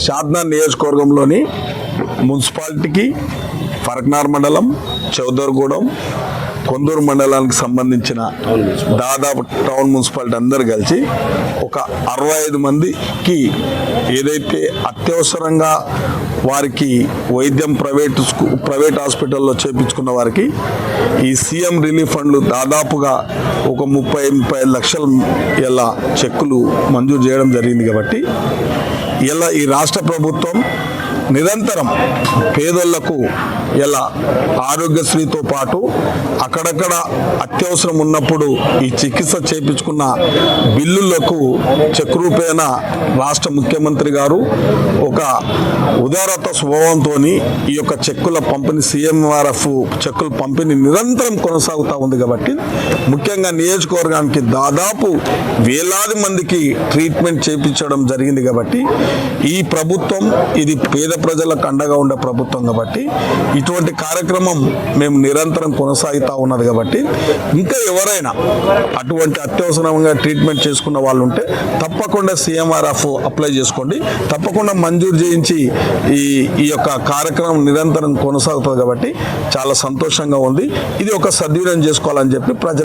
షాద్నా నియోజకవర్గంలోని మున్సిపాలిటీకి ఫరక్నార్ మండలం చౌదర్గూడెం కొందూరు మండలానికి సంబంధించిన దాదాపు టౌన్ మున్సిపాలిటీ అందరు కలిసి ఒక అరవై ఐదు మందికి ఏదైతే అత్యవసరంగా వారికి వైద్యం ప్రైవేట్ ప్రైవేట్ హాస్పిటల్లో చేపించుకున్న వారికి ఈ సీఎం రిలీఫ్ ఫండ్లు దాదాపుగా ఒక ముప్పై ముప్పై లక్షల ఇలా చెక్కులు మంజూరు చేయడం జరిగింది కాబట్టి ఇలా ఈ రాష్ట్ర ప్రభుత్వం నిరంతరం పేదోళ్ళకు ఇలా ఆరోగ్యశ్రీతో పాటు అక్కడక్కడ అత్యవసరం ఉన్నప్పుడు ఈ చికిత్స చేపించుకున్న బిల్లులకు చెక్ రూపేణ రాష్ట్ర ముఖ్యమంత్రి గారు ఒక ఉదారత స్వభావంతో ఈ యొక్క చెక్కుల పంపిణీ సీఎంఆర్ఎఫ్ చెక్కుల పంపిణీ నిరంతరం కొనసాగుతూ ఉంది కాబట్టి ముఖ్యంగా నియోజకవర్గానికి దాదాపు వేలాది మందికి ట్రీట్మెంట్ చేయించడం జరిగింది కాబట్టి ఈ ప్రభుత్వం ఇది పేద ప్రజలకు అండగా ఉండే ప్రభుత్వం కాబట్టి ఇటువంటి కార్యక్రమం మేము నిరంతరం కొనసాగుతూ ఉన్నది కాబట్టి ఇంకా ఎవరైనా అటువంటి అత్యవసరంగా ట్రీట్మెంట్ చేసుకున్న వాళ్ళు ఉంటే తప్పకుండా సీఎంఆర్ఎఫ్ అప్లై చేసుకోండి. తప్పకుండా మంజూరు చేయించి ఈ ఈ యొక్క కార్యక్రమం నిరంతరం కొనసాగుతుంది కాబట్టి చాలా సంతోషంగా ఉంది. ఇది ఒక సద్వినియోగం చేసుకోవాలని చెప్పి ప్రజలు